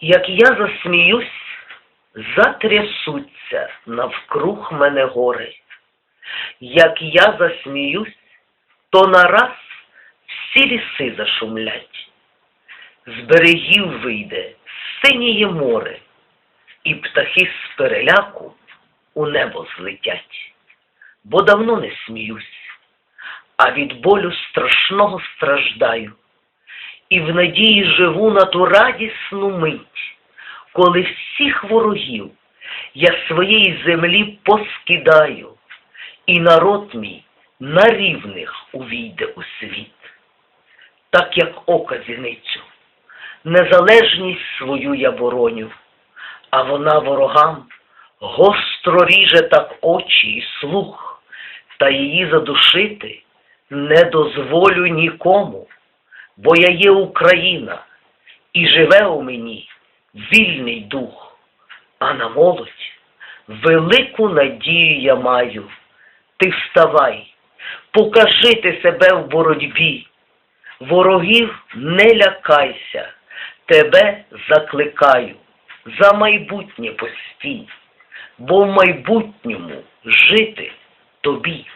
Як я засміюсь, затрясуться навкруг мене гори. Як я засміюсь, то нараз всі ліси зашумлять. З берегів вийде синіє море, і птахи з переляку у небо злетять. Бо давно не сміюсь, а від болю страшного страждаю, і в надії живу на ту радісну мить, коли всіх ворогів. Я своєї землі поскидаю, і народ мій на рівних увійде у світ, так як ока зіницю, незалежність свою я бороню, а вона ворогам гостро ріже так очі і слух, та її задушити не дозволю нікому, бо я є Україна, і живе у мені вільний дух, а на молодь велику надію я маю. Ти вставай, покажи ти себе в боротьбі, ворогів не лякайся, тебе закликаю, за майбутнє постій, бо в майбутньому жити тобі.